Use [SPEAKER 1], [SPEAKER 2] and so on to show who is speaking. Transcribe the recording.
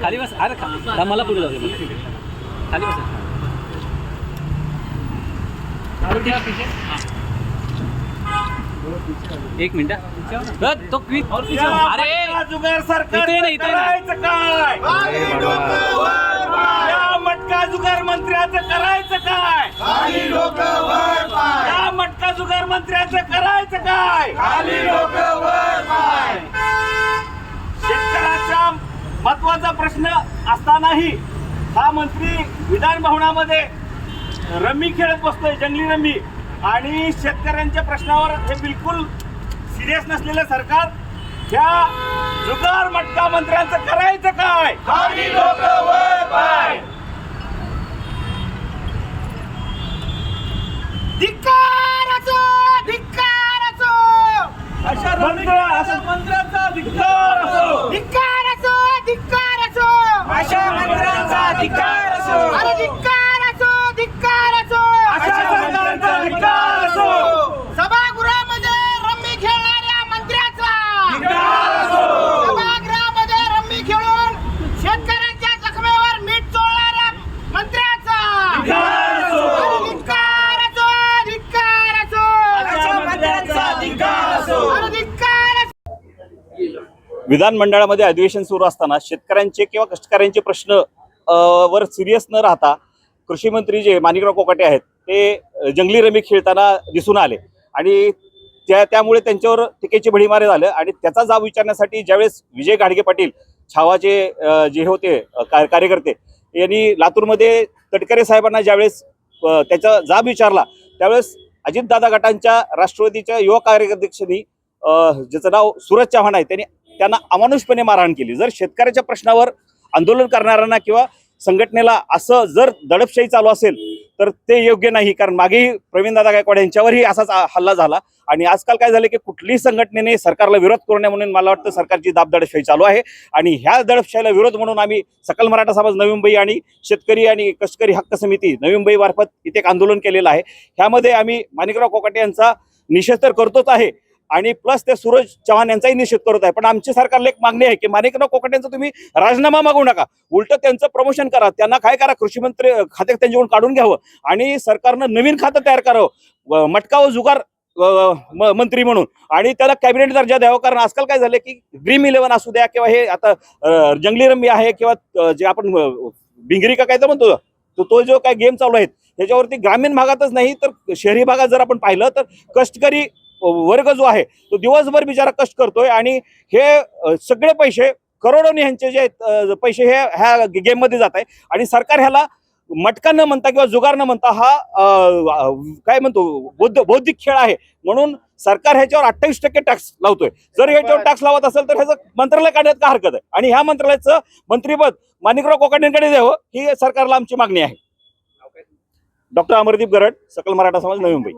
[SPEAKER 1] खाली बस अरे खा- मला पुढे जाऊ दे खाली बस एक मिनिट तो क्विक अरे
[SPEAKER 2] जुगार सरकार
[SPEAKER 1] इथे नाही, इथे
[SPEAKER 2] काय मटका जुगार मंत्र्याचं करायचं काय या मटका जुगार मंत्र्याचं करायचं काय खाली लोक शेतकऱ्याचा प्रश्न असतानाही हा मंत्री विधान भवनामध्ये रम्मी खेळत बसतोय जंगली रम्मी आणि शेतकऱ्यांच्या प्रश्नावर हे बिलकुल सिरियस नसलेलं सरकार ह्या जुगार मटका मंत्र्यांचं करायचं काय? धिक्कार असो.
[SPEAKER 3] अरे धिक्काराचो धिक्काराचो
[SPEAKER 2] अशा सरकारचा धिक्कार असो.
[SPEAKER 3] सभागृहामध्ये रम्मी खेळणाऱ्या मंत्र्याचा.
[SPEAKER 2] धिक्कार असो.
[SPEAKER 3] सभागृहामध्ये रम्मी खेळून शेतकऱ्यांच्या जखमेवर मीठ चोळणाऱ्या मंत्र्याचा.
[SPEAKER 2] धिक्कार असो.
[SPEAKER 3] अरे धिक्काराचो धिक्काराचो
[SPEAKER 2] अशा मंत्र्यांचा धिक्कार असो.
[SPEAKER 3] अरे धिक्काराचो
[SPEAKER 4] विधानमंडळामध्ये अधिवेशन सुरू असताना शेतकऱ्यांचे किंवा कष्टकऱ्यांचे प्रश्न वर सिरियस न राहता कृषी मंत्री जे माणिकराव कोकाटे आहेत ते जंगली रमी खेळताना दिसून आले. आणि त्या त्यामुळे त्यांच्यावर टीकेची भडीमारे झालं आणि त्याचा जाब विचारण्यासाठी ज्यावेळेस विजय गाडगे पाटील छावाचे जे होते का- कार्यकर्ते यांनी लातूरमध्ये तटकरे साहेबांना ज्यावेळेस त्याचा जाब विचारला त्यावेळेस अजितदादा गटांच्या राष्ट्रवादीच्या युवा कार्याध्यक्षांनी ज्याचं नाव सूरज चव्हाण आहे त्यांनी त्यांना अमानुषपणे मारहाण केली. जर शेतकऱ्याच्या प्रश्नावर आंदोलन करणाऱ्यांना किंवा संघटनेला असं जर दडपशाही चालू असेल तर ते योग्य नाही. कारण मागेही प्रवीणदादा गायकवाड यांच्यावरही असाच हल्ला झाला. आणि आजकाल काय झालं की कुठलीही संघटनेने सरकारला विरोध करू नये म्हणून मला वाटतं सरकारची दाब दडपशाही चालू आहे. आणि ह्या दडपशाहीला विरोध म्हणून आम्ही सकल मराठा समाज नवी मुंबई आणि शेतकरी आणि कष्टकरी हक्क समिती नवी मुंबई मार्फत इथे एक आंदोलन केलेलं आहे. ह्यामध्ये आम्ही माणिकराव कोकाटे यांचा निषेध तर करतोच आहे. आणि प्लस ते सूरज चव्हाण यांचाही निषेध करत आहे. पण आमची सरकारला एक मागणी आहे की माणिकराव कोकाटेंचा तुम्ही राजीनामा मागू नका. उलट त्यांचं प्रमोशन करा. त्यांना काय करा? कृषी मंत्री खाते त्यांच्याकडून काढून घ्यावं. आणि सरकारनं नवीन खातं तयार करावं. मटका व जुगार म- मंत्री म्हणून. आणि त्याला कॅबिनेट दर्जा द्यावा. कारण आजकाल काय झालं की ड्रीम इलेव्हन असू द्या किंवा हे आता जंगली रम्मी आहे किंवा जे आपण अ, बिंगरी का काय तर म्हणतो तो तो जो काय गेम चालू आहेत त्याच्यावरती ग्रामीण भागातच नाही तर शहरी भागात जर आपण पाहिलं तर कष्टकरी वर्ग जो आहे तो दिवसभर बिचारा कष्ट करतोय आणि हे सगळे पैसे करोडोनी ह्यांचे जे आहेत, पैसे हे ह्या गेममध्ये जात आहे. आणि सरकार ह्याला मटका न म्हणता किंवा जुगार न म्हणता हा काय म्हणतो बौद्ध बौद्धिक खेळ आहे. म्हणून सरकार ह्याच्यावर अठ्ठावीस टक्के टॅक्स लावतोय. जर ह्याच्यावर टॅक्स लावत असेल तर ह्याचं मंत्रालय काढण्यात का हरकत आहे? आणि ह्या मंत्रालयाचं मंत्रीपद माणिकराव कोकाटेंकडे द्यावं ही सरकारला आमची मागणी आहे. डॉक्टर अमरदीप गरड सकल मराठा समाज नवी मुंबई.